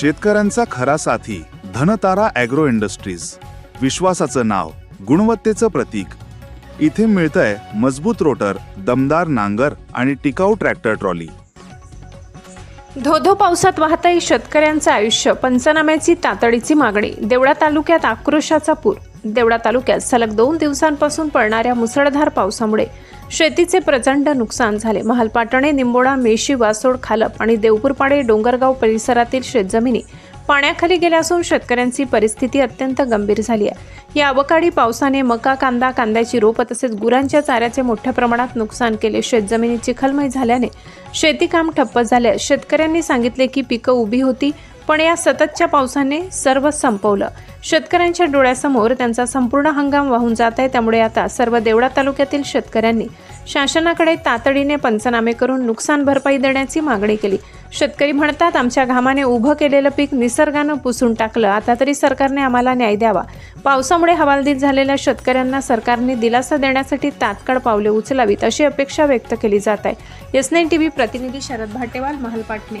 शेतकऱ्यांचा खरा साथी धनतारा ॲग्रो इंडस्ट्रीज. विश्वासाचं नाव गुणवत्तेचं प्रतीक. इथे मिळतंय मजबूत रोटर दमदार नांगर आणि टिकाऊ ट्रॅक्टर ट्रॉली. धोधो पावसात वाहतही शेतकऱ्यांचं आयुष्य पंचनाम्याची तातडीची मागणी. देवळा तालुक्यात आक्रोशाचा पूर. देवळा तालुक्यात सलग दोन दिवसांपासून पडणाऱ्या मुसळधार पावसामुळे शेतीचे प्रचंड नुकसान झाले. महालपाटणे निंबोडा मेशी वासोड खालप आणि देवपूरपाडे डोंगरगाव परिसरातील शेतजमिनी पाण्याखाली गेल्या असून शेतकऱ्यांची परिस्थिती अत्यंत गंभीर झाली आहे. या अवकाळी पावसाने मका कांदा कांद्याची रोपं तसेच गुरांच्या चाऱ्याचे मोठ्या प्रमाणात नुकसान केले. शेतजमिनी चिखलमय झाल्याने शेतीकाम ठप्प झाले. शेतकऱ्यांनी सांगितले की पिकं उभी होती पण या सततच्या पावसाने सर्व संपवलं. शेतकऱ्यांच्या डोळ्यासमोर त्यांचा संपूर्ण हंगाम वाहून जात आहे. त्यामुळे आता सर्व देवळा तालुक्यातील शेतकऱ्यांनी शासनाकडे तातडीने पंचनामे करून नुकसान भरपाई देण्याची मागणी केली. शेतकरी म्हणतात आमच्या घामाने उभं केलेलं पीक निसर्गानं पुसून टाकलं. आता तरी सरकारने आम्हाला न्याय द्यावा. पावसामुळे हवालदिल झालेल्या शेतकऱ्यांना सरकारने दिलासा देण्यासाठी तात्काळ पावले उचलावीत अशी अपेक्षा व्यक्त केली जात आहे. एस टी टीव्ही प्रतिनिधी शरद भाटेवाल महालपाटणे